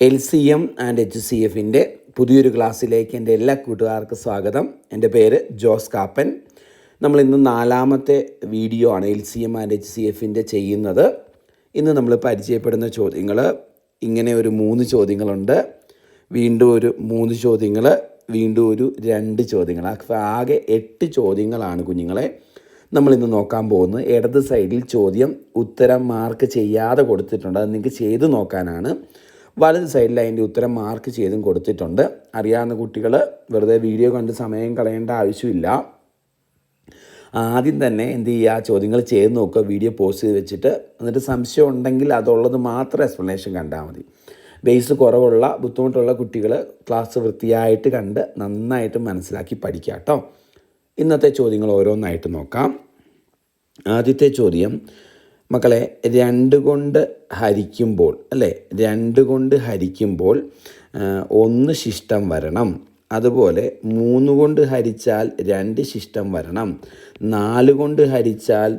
L C M and H C എഫിന്റെ പുതിയൊരു ക്ലാസ്സിലേക്ക് എന്റെ എല്ലാ കൂട്ടുകാർക്കും സ്വാഗതം. എന്റെ പേര് ജോസ് കാപ്പൻ. നമ്മൾ ഇന്ന് നാലാമത്തെ വീഡിയോ ആണ് L C M and H C എഫിന്റെ ചെയ്യുന്നത്. ഇന്ന് നമ്മൾ പരിചയപ്പെടുന്ന ചോദ്യങ്ങൾ ഇങ്ങനെ ഒരു മൂന്ന് ചോദ്യങ്ങളുണ്ട്. വീണ്ടും ഒരു മൂന്ന് ചോദ്യങ്ങൾ വീണ്ടും ഒരു രണ്ട് ചോദ്യങ്ങൾ. ആകെ എട്ട് ചോദ്യങ്ങളാണ് കുഞ്ഞുങ്ങളെ. നമ്മളിന്ന് നോക്കാൻ പോകുന്നത് ഇടത് സൈഡിൽ ചോദ്യം ഉത്തരം മാർക്ക് ചെയ്യാതെ കൊടുത്തിട്ടുണ്ട്. അത് നിങ്ങൾക്ക് ചെയ്ത് നോക്കാനാണ്. വലത് സൈഡിൽ അതിന്റെ ഉത്തരം മാർക്ക് ചെയ്തും കൊടുത്തിട്ടുണ്ട്. അറിയാവുന്ന കുട്ടികൾ വെറുതെ വീഡിയോ കണ്ട് സമയം കളയേണ്ട ആവശ്യമില്ല. ആദ്യം തന്നെ എന്ത് ചെയ്യുക? ചോദ്യങ്ങൾ ചെയ്ത് നോക്കുക. വീഡിയോ പോസ്റ്റ് ചെയ്ത് വെച്ചിട്ട് എന്നിട്ട് സംശയം ഉണ്ടെങ്കിൽ അതുള്ളത് മാത്രം എക്സ്പ്ലനേഷൻ കണ്ടാൽ മതി. ബേസ് കുറവുള്ള ബുദ്ധിമുട്ടുള്ള കുട്ടികൾ ക്ലാസ് വൃത്തിയായിട്ട് കണ്ട് നന്നായിട്ട് മനസ്സിലാക്കി പഠിക്കുക കേട്ടോ. ഇന്നത്തെ ചോദ്യങ്ങൾ ഓരോന്നായിട്ട് നോക്കാം. ആദ്യത്തെ ചോദ്യം മക്കളെ രണ്ട് കൊണ്ട് ഹരിക്കുമ്പോൾ അല്ലേ? രണ്ട് കൊണ്ട് ഹരിക്കുമ്പോൾ ഒന്ന് ശിഷ്ടം വരണം. അതുപോലെ മൂന്ന് കൊണ്ട് ഹരിച്ചാൽ രണ്ട് ശിഷ്ടം വരണം. നാല് കൊണ്ട് ഹരിച്ചാൽ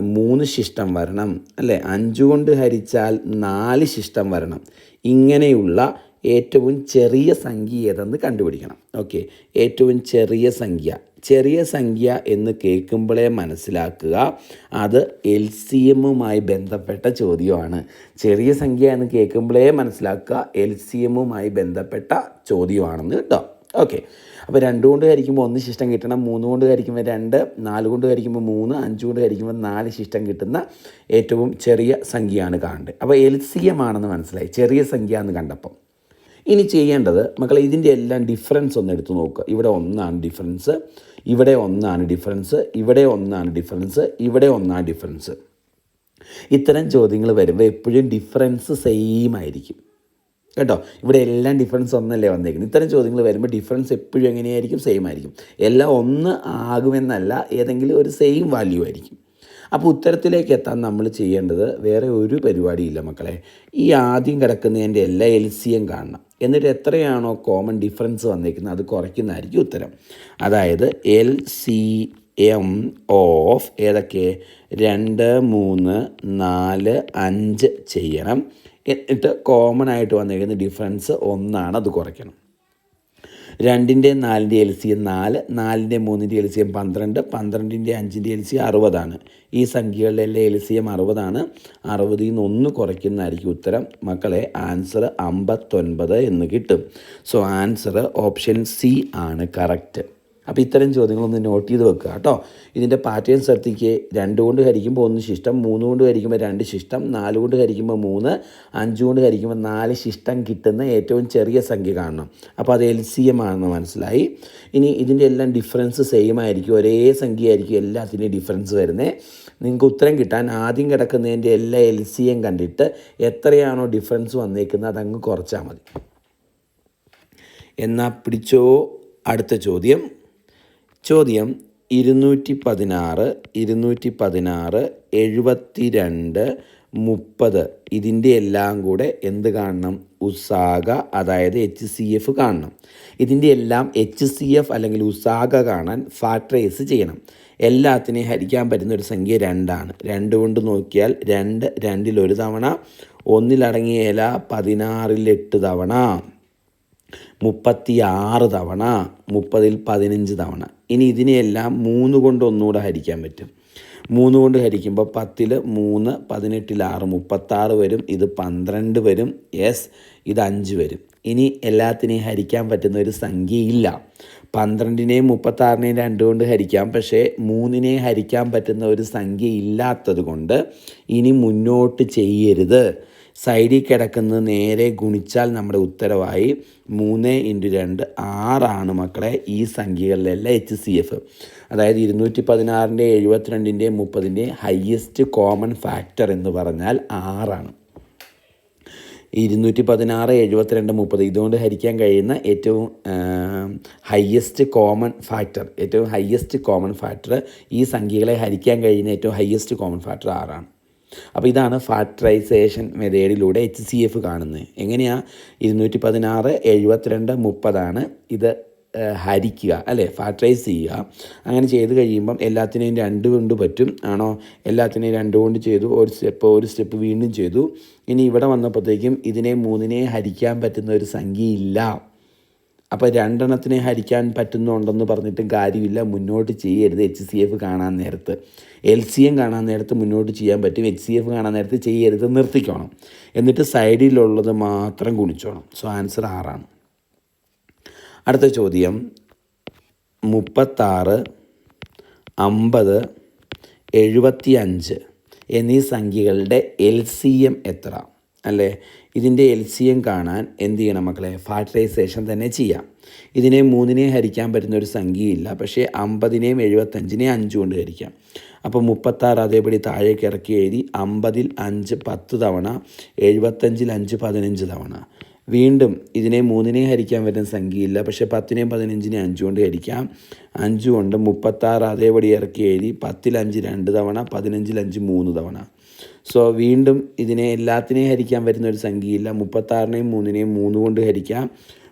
മൂന്ന് ശിഷ്ടം വരണം അല്ലേ? അഞ്ച് കൊണ്ട് ഹരിച്ചാൽ നാല് ശിഷ്ടം വരണം. ഇങ്ങനെയുള്ള ഏറ്റവും ചെറിയ സംഖ്യ ഏതെന്ന് കണ്ടുപിടിക്കണം. ഓക്കെ. ഏറ്റവും ചെറിയ സംഖ്യ. ചെറിയ സംഖ്യ എന്ന് കേൾക്കുമ്പോഴേ മനസ്സിലാക്കുക. അത് എൽ സി എമ്മുമായി ബന്ധപ്പെട്ട ചോദ്യമാണ്. ചെറിയ സംഖ്യ എന്ന് കേൾക്കുമ്പോഴേ മനസ്സിലാക്കുക എൽ സി എമ്മുമായി ബന്ധപ്പെട്ട ചോദ്യമാണെന്ന് കേട്ടോ. ഓക്കെ. അപ്പോൾ രണ്ട് കൊണ്ട് ഒന്ന് ശിഷ്ടം കിട്ടണം മൂന്ന് കൊണ്ട് ഹരിക്കുമ്പോൾ രണ്ട് നാല് കൊണ്ട് ഹരിക്കുമ്പോൾ മൂന്ന് അഞ്ച് കൊണ്ട് ഹരിക്കുമ്പോൾ നാല് ശിഷ്ടം കിട്ടുന്ന ഏറ്റവും ചെറിയ സംഖ്യയാണ് കാണേണ്ടത്. അപ്പോൾ എൽ സി എം ആണെന്ന് മനസ്സിലായി ചെറിയ സംഖ്യ എന്ന് കണ്ടപ്പം ഇനി ചെയ്യേണ്ടത് മക്കളെ ഇതിന്റെ എല്ലാം ഡിഫറൻസ് ഒന്ന് എടുത്തു നോക്കുക. ഇവിടെ ഒന്നാണ് ഡിഫറൻസ് ഇവിടെ ഒന്നാണ് ഡിഫറൻസ് ഇവിടെ ഒന്നാണ് ഡിഫറൻസ് ഇവിടെ ഒന്നാണ് ഡിഫറൻസ് ഇത്തരം ചോദ്യങ്ങൾ വരുമ്പോൾ എപ്പോഴും ഡിഫറൻസ് സെയിം ആയിരിക്കും. കേട്ടോ? ഇവിടെ എല്ലാം ഡിഫറൻസ് ഒന്നല്ലേ വന്നേക്കുന്നത്. ഇത്തരം ചോദ്യങ്ങൾ വരുമ്പോൾ ഡിഫറൻസ് എപ്പോഴും എങ്ങനെയായിരിക്കും? സെയിം ആയിരിക്കും. എല്ലാം ഒന്ന് ആകുമെന്നല്ല ഏതെങ്കിലും ഒരു സെയിം വാല്യൂ ആയിരിക്കും. അപ്പോൾ ഉത്തരത്തിലേക്ക് എത്താൻ നമ്മൾ ചെയ്യേണ്ടത് വേറെ ഒരു പരിപാടിയില്ല മക്കളെ. ഈ ആദ്യം കിടക്കുന്നതിന്റെ എല്ലാ എൽ സി എം കാണണം. എന്നിട്ട് എത്രയാണോ കോമൺ ഡിഫറൻസ് വന്നിരിക്കുന്നത് അത് കുറയ്ക്കുന്നതായിരിക്കും ഉത്തരം. അതായത് എൽ സി എം ഓഫ് ഏതൊക്കെ? രണ്ട് മൂന്ന് നാല് അഞ്ച് ചെയ്യണം. എന്നിട്ട് കോമൺ ആയിട്ട് വന്നിരിക്കുന്ന ഡിഫറൻസ് ഒന്നാണ് അത് കുറയ്ക്കണം. രണ്ടിന്റെ നാലിന്റെ എൽ സി എം നാല് നാലിന്റെ മൂന്നിന്റെ എൽ സി എം പന്ത്രണ്ട് പന്ത്രണ്ടിന്റെ അഞ്ചിന്റെ എൽ സി അറുപതാണ്. ഈ സംഖ്യകളുടെ എല്ലാം എൽ സി എം അറുപതാണ്. അറുപതിൽ നിന്ന് ഒന്ന് കുറയ്ക്കുന്നതായിരിക്കും ഉത്തരം. മക്കളെ ആൻസർ അമ്പത്തൊൻപത് എന്ന് കിട്ടും. സോ ആൻസർ ഓപ്ഷൻ സി ആണ് കറക്റ്റ് അപ്പോൾ ഇത്തരം ചോദ്യങ്ങളൊന്ന് നോട്ട് ചെയ്ത് വെക്കുക കേട്ടോ. ഇതിന്റെ പാറ്റേൺ ശ്രദ്ധിക്കുക രണ്ട് കൊണ്ട് ഹരിക്കുമ്പോൾ ഒന്ന് ശിഷ്ടം മൂന്ന് കൊണ്ട് ഹരിക്കുമ്പോൾ രണ്ട് ശിഷ്ടം നാല് കൊണ്ട് ഹരിക്കുമ്പോൾ മൂന്ന് അഞ്ച് കൊണ്ട് ഹരിക്കുമ്പോൾ നാല് ശിഷ്ടം കിട്ടുന്ന ഏറ്റവും ചെറിയ സംഖ്യ കാണണം. അപ്പോൾ അത് എൽ സി എം ആണെന്ന് മനസ്സിലായി. ഇനി ഇതിന്റെ എല്ലാം ഡിഫറൻസ് സെയിം ആയിരിക്കും. ഒരേ സംഖ്യ ആയിരിക്കും എല്ലാത്തിന്റെയും ഡിഫറൻസ് വരുന്നത് നിങ്ങൾക്ക് ഉത്തരം കിട്ടാൻ ആദ്യം കിടക്കുന്നതിന്റെ എല്ലാ എൽ സി എം കണ്ടിട്ട് എത്രയാണോ ഡിഫറൻസ് വന്നേക്കുന്നത് അതങ്ങ് കുറച്ചാൽ മതി. എന്നാൽ പിടിച്ചോ അടുത്ത ചോദ്യം. ചോദ്യം ഇരുന്നൂറ്റി പതിനാറ് ഇരുന്നൂറ്റി പതിനാറ് എഴുപത്തി രണ്ട് മുപ്പത്. ഇതിന്റെ എല്ലാം കൂടെ എന്ത് കാണണം? ഉസാഗ അതായത് എച്ച് സി എഫ് കാണണം. ഇതിന്റെ എല്ലാം എച്ച് സി എഫ് അല്ലെങ്കിൽ ഉസാഗ കാണാൻ ഫാക്ടറൈസ് ചെയ്യണം. എല്ലാത്തിനെയും ഹരിക്കാൻ പറ്റുന്ന ഒരു സംഖ്യ രണ്ടാണ്. രണ്ട് കൊണ്ട് നോക്കിയാൽ രണ്ട് രണ്ടിൽ ഒരു തവണ ഒന്നിലടങ്ങിയ ഇല പതിനാറിൽ എട്ട് തവണ. മുപ്പത്തി ആറ് തവണ മുപ്പതിൽ പതിനഞ്ച് തവണ. ഇനി ഇതിനെയെല്ലാം മൂന്ന് കൊണ്ട് ഒന്നുകൂടെ ഹരിക്കാൻ പറ്റും. മൂന്ന് കൊണ്ട് ഹരിക്കുമ്പോൾ പത്തിൽ മൂന്ന് പതിനെട്ടിൽ ആറ് മുപ്പത്താറ് വരും. ഇത് പന്ത്രണ്ട് വരും. യെസ് ഇത് അഞ്ച് വരും. ഇനി എല്ലാത്തിനെയും ഹരിക്കാൻ പറ്റുന്ന ഒരു സംഖ്യയില്ല. പന്ത്രണ്ടിനെയും മുപ്പത്താറിനെയും രണ്ട് കൊണ്ട് ഹരിക്കാം. പക്ഷേ മൂന്നിനെ ഹരിക്കാൻ പറ്റുന്ന ഒരു സംഖ്യ ഇല്ലാത്തത് കൊണ്ട് ഇനി മുന്നോട്ട് ചെയ്യരുത്. സൈഡിൽ കിടക്കുന്നത് നേരെ ഗുണിച്ചാൽ നമ്മുടെ ഉത്തരവായി മൂന്ന് ഇന്റു രണ്ട് ആറാണ് മക്കളെ ഈ സംഖ്യകളിലെല്ലാം എച്ച് സി എഫ് അതായത് ഇരുന്നൂറ്റി പതിനാറിന്റെ എഴുപത്തിരണ്ടിന്റെ മുപ്പതിന്റെ ഹയ്യസ്റ്റ് കോമൺ ഫാക്ടർ എന്ന് പറഞ്ഞാൽ ആറാണ്. ഇരുന്നൂറ്റി പതിനാറ് എഴുപത്തിരണ്ട് മുപ്പത് ഇതുകൊണ്ട് ഹരിക്കാൻ കഴിയുന്ന ഏറ്റവും ഹയ്യസ്റ്റ് കോമൺ ഫാക്ടർ ഏറ്റവും ഹയ്യസ്റ്റ് കോമൺ ഫാക്ടർ ഈ സംഖ്യകളെ ഹരിക്കാൻ കഴിയുന്ന ഏറ്റവും ഹയ്യസ്റ്റ് കോമൺ ഫാക്ടർ ആറാണ്. അപ്പോൾ ഇതാണ് ഫാക്ടറൈസേഷൻ മെതേഡിലൂടെ എച്ച് സി എഫ് കാണുന്നത്. എങ്ങനെയാണ് ഇരുന്നൂറ്റി പതിനാറ് എഴുപത്തിരണ്ട് മുപ്പതാണ്. ഇത് ഹരിക്കുക അല്ലേ? ഫാക്ടറൈസ് ചെയ്യുക. അങ്ങനെ ചെയ്ത് കഴിയുമ്പം എല്ലാത്തിനെയും രണ്ട് കൊണ്ട് പറ്റും. ആണോ? എല്ലാത്തിനെയും രണ്ട് കൊണ്ട് ചെയ്തു. ഒരു സ്റ്റെപ്പ് ഒരു സ്റ്റെപ്പ് വീണ്ടും ചെയ്തു. ഇനി ഇവിടെ വന്നപ്പോഴത്തേക്കും ഇതിനെ മൂന്നിനെ ഹരിക്കാൻ പറ്റുന്ന ഒരു സംഖ്യയില്ല. അപ്പോൾ രണ്ടെണ്ണത്തിനെ ഹരിക്കാൻ പറ്റുന്നുണ്ടെന്ന് പറഞ്ഞിട്ടും കാര്യമില്ല. മുന്നോട്ട് ചെയ്യരുത്. എച്ച് സി എഫ് കാണാൻ നേരത്ത്. എൽ സി എം കാണാൻ നേരത്ത് മുന്നോട്ട് ചെയ്യാൻ പറ്റും. എച്ച് സി എഫ് കാണാൻ നേരത്ത് ചെയ്യരുത്. നിർത്തിക്കോണം. എന്നിട്ട് സൈഡിലുള്ളത് മാത്രം ഗുണിച്ചോണം സോ ആൻസർ ആറാണ്. അടുത്ത ചോദ്യം. മുപ്പത്താറ് അമ്പത് എഴുപത്തി അഞ്ച് എന്നീ സംഖ്യകളുടെ എൽ സി എം എത്ര? അല്ലേ? ഇതിന്റെ എൽ സി എം കാണാൻ എന്ത് ചെയ്യണം മക്കളെ? ഫാക്ടറൈസേഷൻ തന്നെ ചെയ്യാം. ഇതിനെ മൂന്നിനെ ഹരിക്കാൻ പറ്റുന്ന ഒരു സംഖ്യയില്ല. പക്ഷേ അമ്പതിനെയും എഴുപത്തഞ്ചിനെയും അഞ്ച് കൊണ്ട് ഹരിക്കാം. അപ്പോൾ മുപ്പത്താറ് അതേപടി താഴേക്ക് ഇറക്കി എഴുതി അമ്പതിൽ അഞ്ച് പത്ത് തവണ എഴുപത്തഞ്ചിൽ അഞ്ച് പതിനഞ്ച് തവണ. വീണ്ടും ഇതിനെ മൂന്നിനെ ഹരിക്കാൻ പറ്റുന്ന സംഖ്യയില്ല. പക്ഷേ പത്തിനെയും പതിനഞ്ചിനെയും അഞ്ച് കൊണ്ട് ഹരിക്കാം. അഞ്ചുകൊണ്ട് മുപ്പത്താറ് അതേപടി ഇറക്കി എഴുതി പത്തിൽ അഞ്ച് രണ്ട് തവണ പതിനഞ്ചിൽ അഞ്ച് മൂന്ന് തവണ. സോ വീണ്ടും ഇതിനെ എല്ലാത്തിനെയും ഹരിക്കാൻ പറ്റുന്ന ഒരു സംഖ്യയില്ല. മുപ്പത്താറിനെയും മൂന്നിനെയും മൂന്ന് കൊണ്ട് ഹരിക്കാം.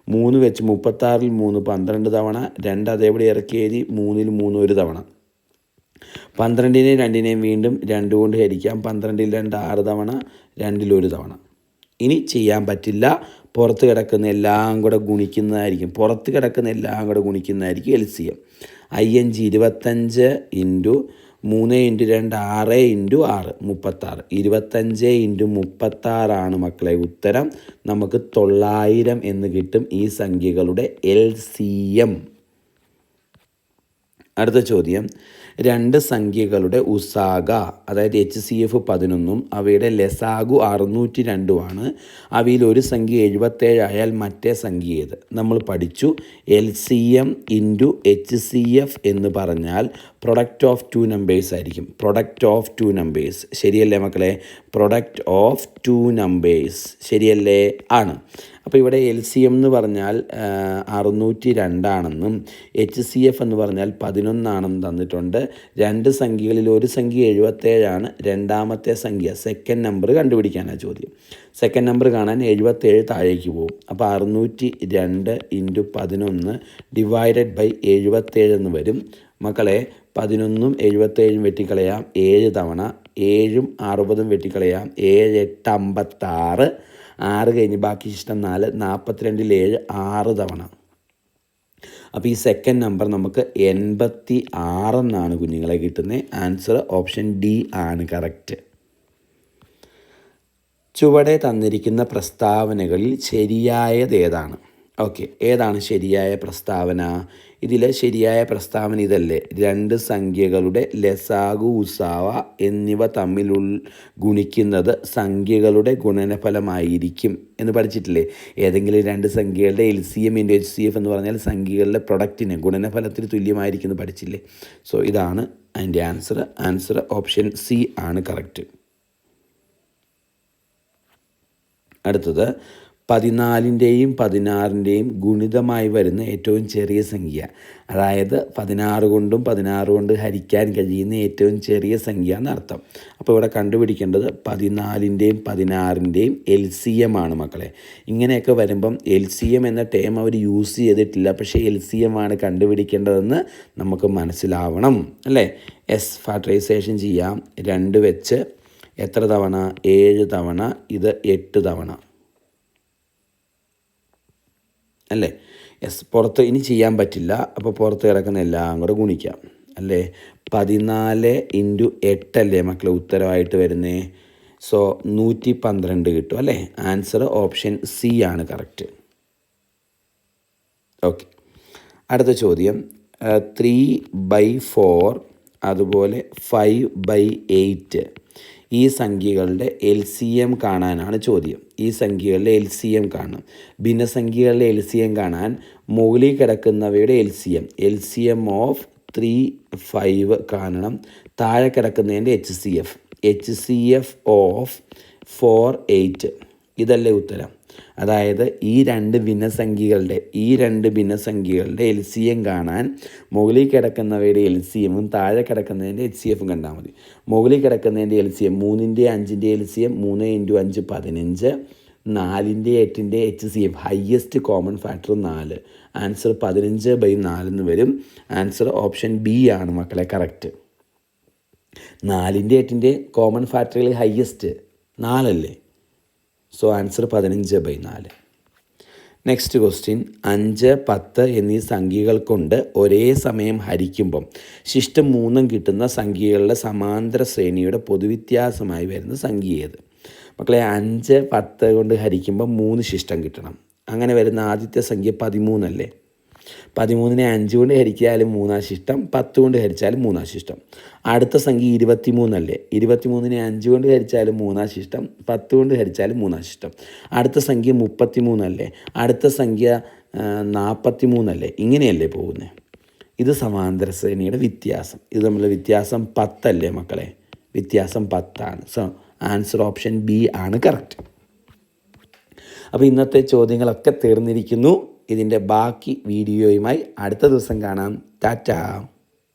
മൂന്ന് വെച്ച് മുപ്പത്താറിൽ മൂന്ന് പന്ത്രണ്ട് തവണ രണ്ട് അതേപടി ഇറക്കി എഴുതി മൂന്നിൽ മൂന്ന് ഒരു തവണ. പന്ത്രണ്ടിനെയും രണ്ടിനെയും വീണ്ടും രണ്ട് കൊണ്ട് ഹരിക്കാം. പന്ത്രണ്ടിൽ രണ്ട് ആറ് തവണ രണ്ടിൽ ഒരു തവണ. ഇനി ചെയ്യാൻ പറ്റില്ല. പുറത്ത് കിടക്കുന്ന എല്ലാം കൂടെ ഗുണിക്കുന്നതായിരിക്കും. പുറത്ത് കിടക്കുന്ന എല്ലാം കൂടെ ഗുണിക്കുന്നതായിരിക്കും L C M I N G ഇരുപത്തഞ്ച് ഇന്റു മൂന്ന് ഇന്റു രണ്ട് ആറ് ഇന്റു ആറ് മുപ്പത്താറ്. ഇരുപത്തഞ്ച് ഇന്റു മുപ്പത്താറാണ് മക്കളെ ഉത്തരം. നമുക്ക് തൊള്ളായിരം എന്ന് കിട്ടും ഈ സംഖ്യകളുടെ എൽ സി എം. അടുത്ത ചോദ്യം. രണ്ട് സംഖ്യകളുടെ ഉസാഗ അതായത് എച്ച് സി എഫ് പതിനൊന്നും അവയുടെ ലെസാഗു അറുന്നൂറ്റി രണ്ടുമാണ് അവയിൽ ഒരു സംഖ്യ എഴുപത്തേഴായാൽ മറ്റേ സംഖ്യ ഏത്? നമ്മൾ പഠിച്ചു L C M into H C F എന്ന് പറഞ്ഞാൽ പ്രൊഡക്റ്റ് ഓഫ് ടു നമ്പേഴ്സ് ആയിരിക്കും. പ്രൊഡക്റ്റ് ഓഫ് ടു നമ്പേഴ്സ് ശരിയല്ലേ മക്കളെ? പ്രൊഡക്റ്റ് ഓഫ് ടു നമ്പേഴ്സ് ശരിയല്ലേ? ആണ്. അപ്പോൾ ഇവിടെ എൽ സി എം എന്ന് പറഞ്ഞാൽ അറുന്നൂറ്റി രണ്ടാണെന്നും എച്ച് സി എഫ് എന്ന് പറഞ്ഞാൽ പതിനൊന്നാണെന്നും തന്നിട്ടുണ്ട്. രണ്ട് സംഖ്യകളിൽ ഒരു സംഖ്യ എഴുപത്തേഴാണ് രണ്ടാമത്തെ സംഖ്യ സെക്കൻഡ് നമ്പർ കണ്ടുപിടിക്കാനാണ് ചോദ്യം. സെക്കൻഡ് നമ്പർ കാണാൻ എഴുപത്തേഴ് താഴേക്ക് പോകും. അപ്പോൾ അറുന്നൂറ്റി രണ്ട് ഇന്റു പതിനൊന്ന് ഡിവൈഡഡ് ബൈ എഴുപത്തേഴ് എന്ന് വരും. മക്കളെ പതിനൊന്നും എഴുപത്തേഴും വെട്ടിക്കളയാം ഏഴ് തവണ ഏഴും അറുപതും വെട്ടിക്കളയാം ഏഴ് എട്ട് അമ്പത്താറ് ആറ് കഴിഞ്ഞ് ബാക്കി ഇഷ്ടം നാല് നാൽപ്പത്തിരണ്ടിൽ ഏഴ് ആറ് തവണ. അപ്പോൾ ഈ സെക്കൻഡ് നമ്പർ നമുക്ക് എൺപത്തി ആറെന്നാണ് കുഞ്ഞുങ്ങളെ കിട്ടുന്നത് ആൻസർ ഓപ്ഷൻ ഡി ആണ് കറക്റ്റ് ചുവടെ തന്നിരിക്കുന്ന പ്രസ്താവനകളിൽ ശരിയായത് ഏതാണ്? ഓക്കെ. ഏതാണ് ശരിയായ പ്രസ്താവന? ഇതിൽ ശരിയായ പ്രസ്താവന ഇതല്ലേ. രണ്ട് സംഖ്യകളുടെ ലസാഗു ഉസാവ എന്നിവ തമ്മിൽ ഗുണിക്കുന്നത് സംഖ്യകളുടെ ഗുണനഫലമായിരിക്കും എന്ന് പഠിച്ചിട്ടില്ലേ? ഏതെങ്കിലും രണ്ട് സംഖ്യകളുടെ L C M into H C F എന്ന് പറഞ്ഞാൽ സംഖ്യകളുടെ പ്രൊഡക്റ്റിന് ഗുണനഫലത്തിന് തുല്യമായിരിക്കും എന്ന് പഠിച്ചില്ലേ? സോ ഇതാണ് അതിന്റെ ആൻസർ ആൻസർ ഓപ്ഷൻ സി ആണ് കറക്റ്റ്. അടുത്തത് പതിനാലിന്റെയും പതിനാറിന്റെയും ഗുണിതമായി വരുന്ന ഏറ്റവും ചെറിയ സംഖ്യ. അതായത് പതിനാറ് കൊണ്ടും പതിനാറ് കൊണ്ട് ഹരിക്കാൻ കഴിയുന്ന ഏറ്റവും ചെറിയ സംഖ്യ എന്നർത്ഥം. അപ്പോൾ ഇവിടെ കണ്ടുപിടിക്കേണ്ടത് പതിനാലിന്റെയും പതിനാറിന്റെയും എൽ സി എം ആണ് മക്കളെ. ഇങ്ങനെയൊക്കെ വരുമ്പം എൽ സി എം എന്ന ടേം അവർ യൂസ് ചെയ്തിട്ടില്ല. പക്ഷേ എൽ സി എം ആണ് കണ്ടുപിടിക്കേണ്ടതെന്ന് നമുക്ക് മനസ്സിലാവണം. അല്ലേ? എസ് ഫാക്ടറൈസേഷൻ ചെയ്യാം. രണ്ട് വെച്ച് എത്ര തവണ? ഏഴ് തവണ. ഇത് എട്ട് തവണ. അല്ലേ? എസ് പുറത്ത് ഇനി ചെയ്യാൻ പറ്റില്ല. അപ്പോൾ പുറത്ത് കിടക്കുന്ന എല്ലാം കൂടെ ഗുണിക്കാം. അല്ലേ? പതിനാല് ഇന്റു എട്ടല്ലേ മക്കളെ ഉത്തരവായിട്ട് വരുന്നേ? സോ നൂറ്റി പന്ത്രണ്ട് കിട്ടും അല്ലേ? ആൻസർ ഓപ്ഷൻ സി ആണ് കറക്റ്റ്. ഓക്കെ. അടുത്ത ചോദ്യം. ത്രീ ബൈ ഫോർ അതുപോലെ ഫൈവ് ബൈ എയ്റ്റ്. ഈ സംഖ്യകളുടെ എൽ സി എം കാണാനാണ് ചോദ്യം. ഈ സംഖ്യകളുടെ എൽ സി എം കാണണം. ഭിന്നസംഖ്യകളുടെ എൽ സി എം കാണാൻ മുകളിൽ കിടക്കുന്നവയുടെ L C M L C M of three five കാണണം. താഴെ കിടക്കുന്നതിന്റെ H C F. H C F of four eight. ഇതല്ലേ ഉത്തരം. അതായത് ഈ രണ്ട് ഭിന്നസംഖ്യകളുടെ ഈ രണ്ട് ഭിന്നസംഖ്യകളുടെ എൽ സി എം കാണാൻ മുകളിൽ കിടക്കുന്നവയുടെ എൽ സി എമ്മും താഴെ കിടക്കുന്നതിന്റെ എച്ച് സി എഫും കണ്ടാൽ മതി. മുകളിൽ കിടക്കുന്നതിന്റെ എൽ സി എം മൂന്നിന്റെ അഞ്ചിന്റെ എൽ സി എം മൂന്ന് ഇന്റു അഞ്ച് പതിനഞ്ച് നാലിന്റെ എട്ടിന്റെ H C F highest common factor നാല്. ആൻസർ പതിനഞ്ച് ബൈ നാലെന്ന് വരും. ആൻസർ ഓപ്ഷൻ ബി ആണ് മക്കളെ കറക്റ്റ്. നാലിന്റെ എട്ടിന്റെ കോമൺ ഫാക്ടറിൽ ഹയസ്റ്റ് നാലല്ലേ? സോ ആൻസർ പതിനഞ്ച് ബൈ നാല്. നെക്സ്റ്റ് ക്വസ്റ്റ്യൻ അഞ്ച് പത്ത് എന്നീ സംഖ്യകൾ കൊണ്ട് ഒരേ സമയം ഹരിക്കുമ്പം ശിഷ്ടം മൂന്നും കിട്ടുന്ന സംഖ്യകളുടെ സമാന്തര ശ്രേണിയുടെ പൊതുവ്യത്യാസമായി വരുന്ന സംഖ്യ ഏത്? മക്കളെ അഞ്ച് പത്ത് കൊണ്ട് ഹരിക്കുമ്പോൾ മൂന്ന് ശിഷ്ടം കിട്ടണം. അങ്ങനെ വരുന്ന ആദ്യത്തെ സംഖ്യ പതിമൂന്നല്ലേ? പതിമൂന്നിനെ അഞ്ച് കൊണ്ട് ഹരിച്ചാലും മൂന്നാശിഷ്ടം പത്ത് കൊണ്ട് ഹരിച്ചാലും മൂന്നാശിഷ്ടം. അടുത്ത സംഖ്യ ഇരുപത്തിമൂന്നല്ലേ? ഇരുപത്തിമൂന്നിനെ അഞ്ച് കൊണ്ട് ഹരിച്ചാലും മൂന്നാശിഷ്ടം പത്ത് കൊണ്ട് ഹരിച്ചാലും മൂന്നാശിഷ്ടം. അടുത്ത സംഖ്യ മുപ്പത്തിമൂന്നല്ലേ? അടുത്ത സംഖ്യ നാൽപ്പത്തി മൂന്നല്ലേ ഇങ്ങനെയല്ലേ പോകുന്നത് ഇത് സമാന്തര ശ്രേണിയുടെ വ്യത്യാസം. ഇത് തമ്മിലുള്ള വ്യത്യാസം പത്തല്ലേ മക്കളെ? വ്യത്യാസം പത്താണ്. സോ ആൻസർ ഓപ്ഷൻ ബി ആണ് കറക്റ്റ്. അപ്പോൾ ഇന്നത്തെ ചോദ്യങ്ങളൊക്കെ തീർന്നിരിക്കുന്നു. ഇതിന്റെ ബാക്കി വീഡിയോയുമായി അടുത്ത ദിവസം കാണാം. ടാറ്റ.